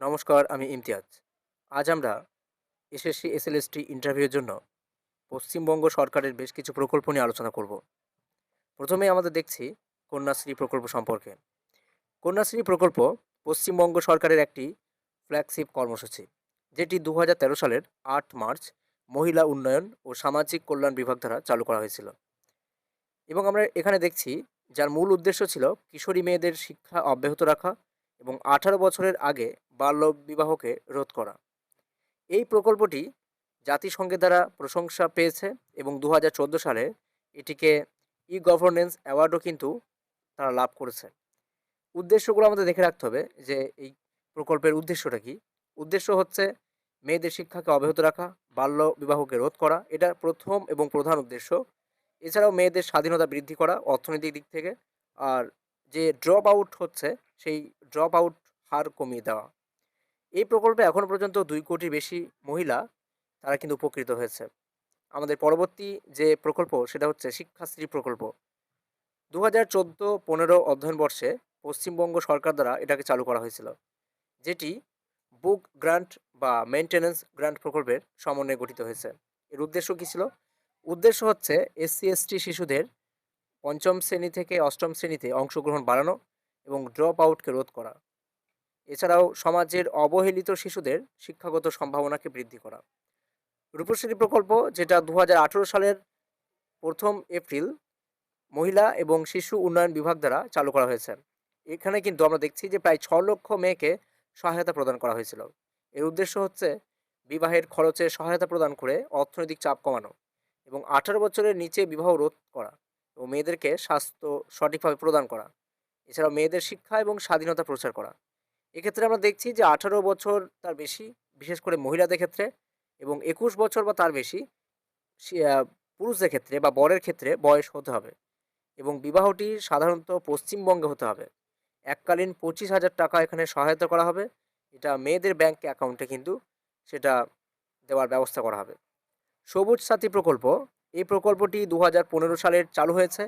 নমস্কার, আমি ইমতিয়াজ। আজ আমরা এসএসসি, এসএলএসটি ইন্টারভিউয়ের জন্য পশ্চিমবঙ্গ সরকারের বেশ কিছু প্রকল্প নিয়ে আলোচনা করব। প্রথমে আমাদের দেখছি কন্যাশ্রী প্রকল্প সম্পর্কে। কন্যাশ্রী প্রকল্প পশ্চিমবঙ্গ সরকারের একটি ফ্ল্যাগশিপ কর্মসূচি, যেটি দু হাজার তেরো সালের আট মার্চ মহিলা উন্নয়ন ও সামাজিক কল্যাণ বিভাগ দ্বারা চালু করা হয়েছিল। এবং আমরা এখানে দেখছি, যার মূল উদ্দেশ্য ছিল কিশোরী মেয়েদের শিক্ষা অব্যাহত রাখা এবং আঠারো বছরের আগে বাল্য বিবাহকে রোধ করা। এই প্রকল্পটি জাতিসংঘের দ্বারা প্রশংসা পেয়েছে এবং দু হাজার চোদ্দ সালে এটিকে ই গভর্নেন্স অ্যাওয়ার্ডও কিন্তু তারা লাভ করেছে। উদ্দেশ্যগুলো আমাদের দেখে রাখতে হবে যে এই প্রকল্পের উদ্দেশ্যটা কি। উদ্দেশ্য হচ্ছে মেয়েদের শিক্ষাকে অব্যাহত রাখা বাল্য বিবাহকে রোধ করা, এটা প্রথম এবং প্রধান উদ্দেশ্য। এছাড়াও মেয়েদের স্বাধীনতা বৃদ্ধি করা অর্থনৈতিক দিক থেকে আর যে ড্রপ আউট হচ্ছে, সেই ড্রপ আউট হার কমিয়ে দেওয়া। এই প্রকল্পে এখনও পর্যন্ত দুই কোটির বেশি মহিলা তারা কিন্তু উপকৃত হয়েছে। আমাদের পরবর্তী যে প্রকল্প, সেটা হচ্ছে শিক্ষাশ্রী প্রকল্প। দু হাজার চোদ্দ পনেরো অধ্যয়ন বর্ষে পশ্চিমবঙ্গ সরকার দ্বারা এটাকে চালু করা হয়েছিল, যেটি বুক গ্রান্ট বা মেনটেন্যান্স গ্রান্ট প্রকল্পের সমন্বয়ে গঠিত হয়েছে। এর উদ্দেশ্য কী ছিল? উদ্দেশ্য হচ্ছে এসসি এসটি শিশুদের পঞ্চম শ্রেণি থেকে অষ্টম শ্রেণীতে অংশগ্রহণ বাড়ানো এবং ড্রপ আউটকে রোধ করা। এছাড়াও সমাজের অবহেলিত শিশুদের শিক্ষাগত সম্ভাবনাকে বৃদ্ধি করা। রূপশ্রী প্রকল্প, যেটা দু হাজার আঠেরো সালের প্রথম এপ্রিল, মহিলা এবং শিশু উন্নয়ন বিভাগ দ্বারা চালু করা হয়েছে। এখানে কিন্তু আমরা দেখছি যে প্রায় ছ লক্ষ মেয়েকে সহায়তা প্রদান করা হয়েছিল। এর উদ্দেশ্য হচ্ছে বিবাহের খরচে সহায়তা প্রদান করে অর্থনৈতিক চাপ কমানো এবং আঠারো বছরের নিচে বিবাহ রোধ করা। এবং মেয়েদেরকে স্বাস্থ্য সঠিকভাবে প্রদান করা। এছাড়াও মেয়েদের শিক্ষা এবং স্বাধীনতা প্রচার করা। এক্ষেত্রে আমরা দেখছি যে আঠারো বছর তার বেশি, বিশেষ করে মহিলাদের ক্ষেত্রে এবং একুশ বছর বা তার বেশি পুরুষদের ক্ষেত্রে বা বরের ক্ষেত্রে বয়স হতে হবে এবং বিবাহটি সাধারণত পশ্চিমবঙ্গে হতে হবে। এককালীন পঁচিশ হাজার টাকা এখানে সহায়তা করা হবে। এটা মেয়েদের ব্যাংক অ্যাকাউন্টে কিন্তু সেটা দেওয়ার ব্যবস্থা করা হবে। সবুজ সাথী প্রকল্প এই প্রকল্পটি দু সালের চালু হয়েছে,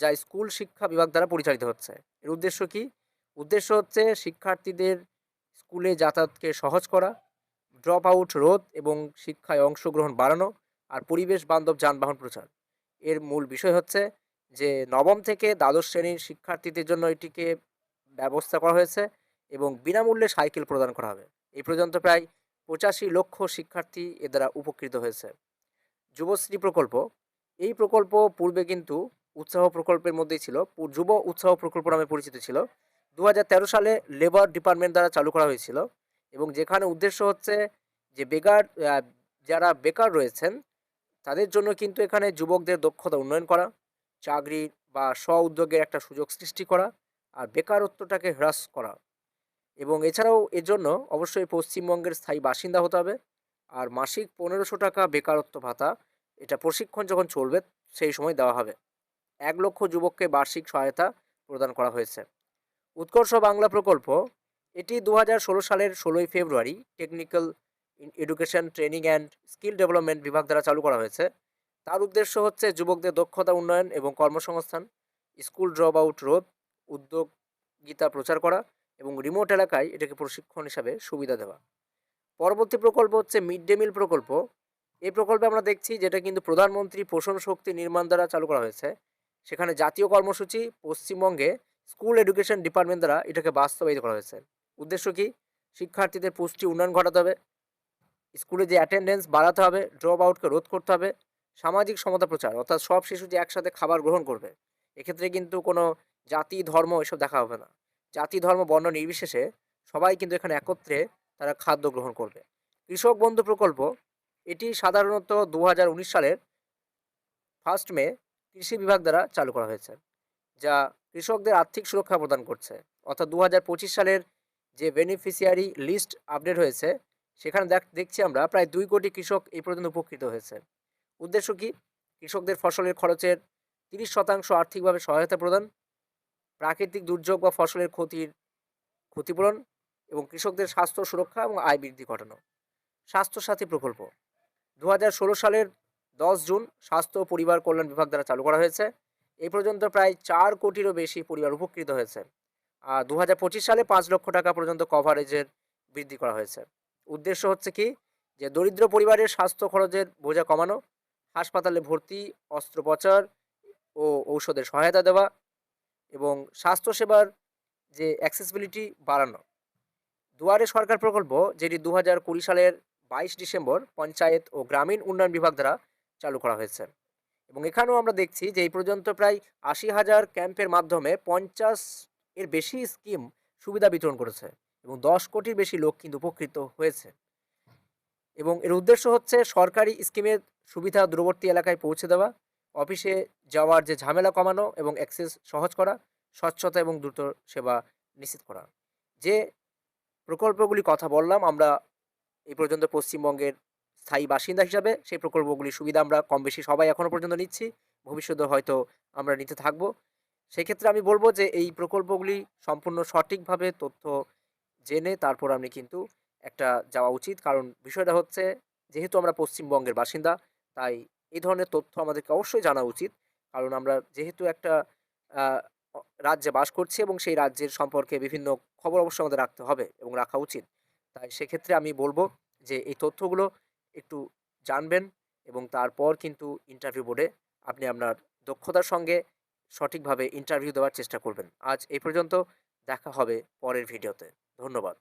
যা স্কুল শিক্ষা বিভাগ দ্বারা পরিচালিত হচ্ছে। এর উদ্দেশ্য কি? উদ্দেশ্য হচ্ছে শিক্ষার্থীদের স্কুলে যাতায়াতকে সহজ করা ড্রপ আউট রোধ এবং শিক্ষায় অংশগ্রহণ বাড়ানো আর পরিবেশ বান্ধব যানবাহন প্রচার। এর মূল বিষয় হচ্ছে যে নবম থেকে দ্বাদশ শ্রেণির শিক্ষার্থীদের জন্য এটিকে ব্যবস্থা করা হয়েছে এবং বিনামূল্যে সাইকেল প্রদান করা হবে। এই পর্যন্ত প্রায় পঁচাশি লক্ষ শিক্ষার্থী এ দ্বারা উপকৃত হয়েছে। যুবশ্রী প্রকল্প, এই প্রকল্প পূর্বে কিন্তু উৎসাহ প্রকল্পের মধ্যেই ছিল যুব উৎসাহ প্রকল্প নামে পরিচিত ছিল। দু হাজার তেরো সালে লেবার ডিপার্টমেন্ট দ্বারা চালু করা হয়েছিল এবং যেখানে উদ্দেশ্য হচ্ছে যে বেকার যারা বেকার রয়েছেন, তাদের জন্য কিন্তু এখানে যুবকদের দক্ষতা উন্নয়ন করা, চাকরি বা স্ব উদ্যোগের একটা সুযোগ সৃষ্টি করা আর বেকারত্বটাকে হ্রাস করা। এবং এছাড়াও এর জন্য অবশ্যই পশ্চিমবঙ্গের স্থায়ী বাসিন্দা হতে হবে। আর মাসিক পনেরোশো টাকা বেকারত্ব ভাতা, এটা প্রশিক্ষণ যখন চলবে, সেই সময় দেওয়া হবে। এক লক্ষ যুবককে বার্ষিক সহায়তা প্রদান করা হয়েছে। উৎকর্ষ বাংলা প্রকল্প, এটি দু ষোলো সালের ষোলোই ফেব্রুয়ারি technical education, training and skill development বিভাগ দ্বারা চালু করা হয়েছে। তার উদ্দেশ্য হচ্ছে যুবকদের দক্ষতা উন্নয়ন এবং কর্মসংস্থান, স্কুল ড্রপ আউট রোধ, উদ্যোগিতা প্রচার করা এবং রিমোট এলাকায় এটাকে প্রশিক্ষণ হিসাবে সুবিধা দেওয়া। পরবর্তী প্রকল্প হচ্ছে মিড ডে মিল প্রকল্প। এই প্রকল্পে আমরা দেখছি যেটা কিন্তু প্রধানমন্ত্রী পোষণ শক্তি নির্মাণ দ্বারা চালু করা হয়েছে। সেখানে জাতীয় কর্মসূচি, পশ্চিমবঙ্গে স্কুল এডুকেশন ডিপার্টমেন্ট দ্বারা এটাকে বাস্তবায়িত করা হয়েছে। উদ্দেশ্য কি? শিক্ষার্থীদের পুষ্টি উন্নয়ন ঘটাতে হবে। স্কুলে যে অ্যাটেন্ডেন্স বাড়াতে হবে ড্রপ আউটকে রোধ করতে হবে। সামাজিক সমতা প্রচার, অর্থাৎ সব শিশু যে একসাথে খাবার গ্রহণ করবে, এক্ষেত্রে কিন্তু কোনো জাতি, ধর্ম এসব দেখা হবে না। জাতি, ধর্ম, বর্ণ নির্বিশেষে সবাই কিন্তু এখানে একত্রে তারা খাদ্য গ্রহণ করবে। কৃষক বন্ধু প্রকল্প, এটি সাধারণত দু হাজার উনিশ সালের ফার্স্ট মে কৃষি বিভাগ দ্বারা চালু করা হয়েছে, যা কৃষকদের আর্থিক সুরক্ষা প্রদান করছে। অর্থাৎ দু হাজার পঁচিশ সালের যে বেনিফিশিয়ারি লিস্ট আপডেট হয়েছে, সেখানে দেখ, দেখছি আমরা প্রায় দুই কোটি কৃষক এই পর্যন্ত উপকৃত হয়েছে। উদ্দেশ্য কি? কৃষকদের ফসলের খরচের তিরিশ শতাংশ আর্থিকভাবে সহায়তা প্রদান, প্রাকৃতিক দুর্যোগ বা ফসলের ক্ষতির ক্ষতিপূরণ এবং কৃষকদের স্বাস্থ্য সুরক্ষা এবং আয় বৃদ্ধি ঘটানো। স্বাস্থ্যসাথী প্রকল্প। দু হাজার ষোলো সালের দশ জুন স্বাস্থ্য ও পরিবার কল্যাণ বিভাগ দ্বারা চালু করা হয়েছে। এই পর্যন্ত প্রায় চার কোটিরও বেশি পরিবার উপকৃত হয়েছে। আর দু হাজার পঁচিশ সালে পাঁচ লক্ষ টাকা পর্যন্ত কভারেজের বৃদ্ধি করা হয়েছে। উদ্দেশ্য হচ্ছে কি? যে দরিদ্র পরিবারের স্বাস্থ্য খরচের বোঝা কমানো, হাসপাতালে ভর্তি, অস্ত্রোপচার ও ঔষধের সহায়তা দেওয়া এবং স্বাস্থ্যসেবার যে অ্যাক্সেসিবিলিটি বাড়ানো। দুয়ারে সরকার প্রকল্প, যেটি দু হাজার কুড়ি সালের বাইশ ডিসেম্বর পঞ্চায়েত ও গ্রামীণ উন্নয়ন বিভাগ দ্বারা চালু করা হয়েছে। এবং এখানেও আমরা দেখছি যে এই পর্যন্ত প্রায় আশি হাজার ক্যাম্পের মাধ্যমে পঞ্চাশ এর বেশি স্কিম সুবিধা বিতরণ করেছে এবং দশ কোটির বেশি লোক কিন্তু উপকৃত হয়েছে। এবং এর উদ্দেশ্য হচ্ছে সরকারি স্কিমের সুবিধা দূরবর্তী এলাকায় পৌঁছে দেওয়া, অফিসে যাওয়ার যে ঝামেলা কমানো এবং অ্যাক্সেস সহজ করা, স্বচ্ছতা এবং দ্রুত সেবা নিশ্চিত করা। যে প্রকল্পগুলি কথা বললাম, আমরা এই পর্যন্ত পশ্চিমবঙ্গের স্থায়ী বাসিন্দা হিসাবে সেই প্রকল্পগুলির সুবিধা আমরা কম বেশি সবাই এখনও পর্যন্ত নিচ্ছি। ভবিষ্যতে হয়তো আমরা নিতে থাকব। সেক্ষেত্রে আমি বলব যে, এই প্রকল্পগুলি সম্পূর্ণ সঠিকভাবে তথ্য জেনে তারপর আপনি কিন্তু একটা যাওয়া উচিত। কারণ বিষয়টা হচ্ছে, যেহেতু আমরা পশ্চিমবঙ্গের বাসিন্দা, তাই এই ধরনের তথ্য আমাদেরকে অবশ্যই জানা উচিত। কারণ আমরা যেহেতু একটা রাজ্যে বাস করছি এবং সেই রাজ্যের সম্পর্কে বিভিন্ন খবর অবশ্যই আমাদের রাখতে হবে এবং রাখা উচিত। তাই সেক্ষেত্রে আমি বলব যে, এই তথ্যগুলো একটু জানবেন এবং তারপর কিন্তু ইন্টারভিউ বোর্ডে আপনি আপনার দক্ষতার সঙ্গে সঠিকভাবে ইন্টারভিউ দেওয়ার চেষ্টা করবেন। আজ এই পর্যন্ত দেখা হবে পরের ভিডিওতে ধন্যবাদ।